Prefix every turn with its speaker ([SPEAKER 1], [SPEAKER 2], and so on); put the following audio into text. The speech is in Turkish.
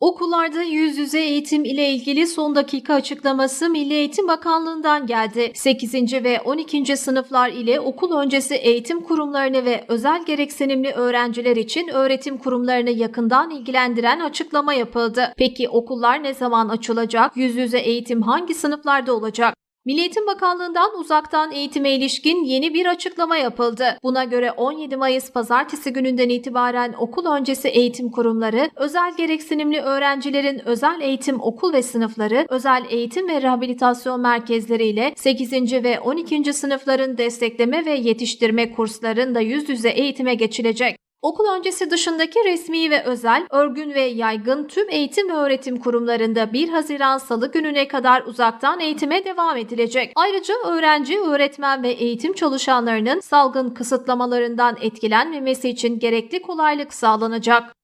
[SPEAKER 1] okullarda yüz yüze eğitim ile ilgili son dakika açıklaması Milli Eğitim Bakanlığı'ndan geldi. 8. ve 12. sınıflar ile okul öncesi eğitim kurumlarını ve özel gereksinimli öğrenciler için öğretim kurumlarını yakından ilgilendiren açıklama yapıldı. Peki okullar ne zaman açılacak? Yüz yüze eğitim hangi sınıflarda olacak? Milli Eğitim Bakanlığı'ndan uzaktan eğitime ilişkin yeni bir açıklama yapıldı. Buna göre 17 Mayıs pazartesi gününden itibaren okul öncesi eğitim kurumları, özel gereksinimli öğrencilerin özel eğitim okul ve sınıfları, özel eğitim ve rehabilitasyon merkezleri ile 8. ve 12. sınıfların destekleme ve yetiştirme kurslarında yüz yüze eğitime geçilecek. Okul öncesi dışındaki resmi ve özel, örgün ve yaygın tüm eğitim ve öğretim kurumlarında 1 Haziran Salı gününe kadar uzaktan eğitime devam edilecek. Ayrıca öğrenci, öğretmen ve eğitim çalışanlarının salgın kısıtlamalarından etkilenmemesi için gerekli kolaylık sağlanacak.